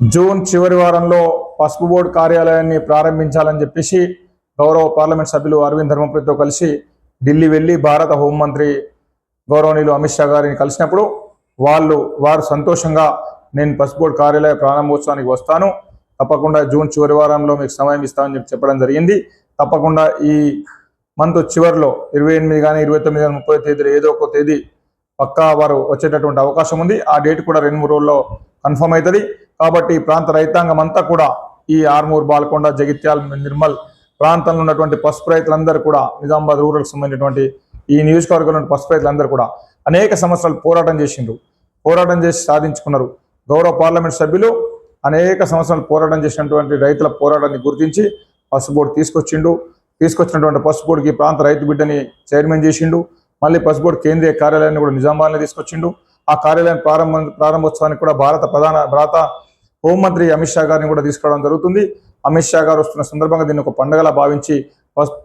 June చివరి వారంలో పసుపు బోర్డు కార్యాలయాన్ని ప్రారంభించాలని చెప్పేసి గౌరవ పార్లమెంట్ సభ్యులు అరవింద్ ధర్మపురితో కలిసి ఢిల్లీ వెళ్ళి భారత హోంమంత్రి గౌరవనీయులు అమిత్ షా గారిని కలిసినప్పుడు వాళ్ళు వారు సంతోషంగా నేను పసుపు బోర్డు కార్యాలయ ప్రారంభోత్సవానికి వస్తాను. తప్పకుండా జూన్ చివరి వారంలో మీకు సమయం ఇస్తామని చెప్పి చెప్పడం జరిగింది. తప్పకుండా ఈ మంత్ చివరిలో ఇరవై ఎనిమిది కానీ ఇరవై తొమ్మిది కానీ ముప్పై తేదీలో ఏదో ఒక తేదీ పక్కా వారు వచ్చేటటువంటి అవకాశం ఉంది. ఆ డేట్ కూడా రెండు మూడు రోజుల్లో కన్ఫర్మ్ అవుతుంది. కాబట్టి ఈ ప్రాంత రైతాంగం అంతా కూడా ఈ ఆర్మూర్ బాల్కొండ జగిత్యాల నిర్మల్ ప్రాంతంలో ఉన్నటువంటి పసుపు రైతులందరూ కూడా నిజామాబాద్ రూరల్ సంబంధించినటువంటి ఈ నియోజకవర్గంలో పసుపు రైతులందరూ కూడా అనేక సంవత్సరాలు పోరాటం చేసిండ్రు. పోరాటం చేసి సాధించుకున్నారు. గౌరవ పార్లమెంట్ సభ్యులు అనేక సంవత్సరాలు పోరాటం చేసినటువంటి రైతుల పోరాటాన్ని గుర్తించి పసుపు బోర్డు తీసుకొచ్చిండు. తీసుకొచ్చినటువంటి పసుపు బోర్డుకి ఈ ప్రాంత రైతు బిడ్డని చైర్మన్ చేసిండు. మళ్ళీ పసుపు బోర్డు కేంద్రీయ కార్యాలయాన్ని కూడా నిజామాబాద్లో తీసుకొచ్చిండు. ఆ కార్యాలయం ప్రారంభ ప్రారంభోత్సవానికి కూడా భారత ప్రధాన భారత హోంమంత్రి అమిత్ షా గారిని కూడా తీసుకురావడం జరుగుతుంది. అమిత్ షా గారు వస్తున్న సందర్భంగా దీన్ని ఒక పండుగలా భావించి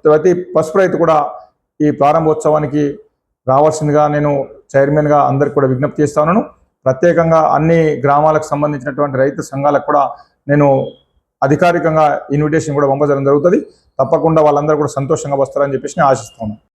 ప్రతి పసుపు రైతు కూడా ఈ ప్రారంభోత్సవానికి రావాల్సిందిగా నేను చైర్మన్గా అందరికి కూడా విజ్ఞప్తి చేస్తాను ప్రత్యేకంగా అన్ని గ్రామాలకు సంబంధించినటువంటి రైతు సంఘాలకు కూడా నేను అధికారికంగా ఇన్విటేషన్ కూడా పంపజడం జరుగుతుంది. తప్పకుండా వాళ్ళందరూ కూడా సంతోషంగా వస్తారని చెప్పేసి నేను ఆశిస్తాను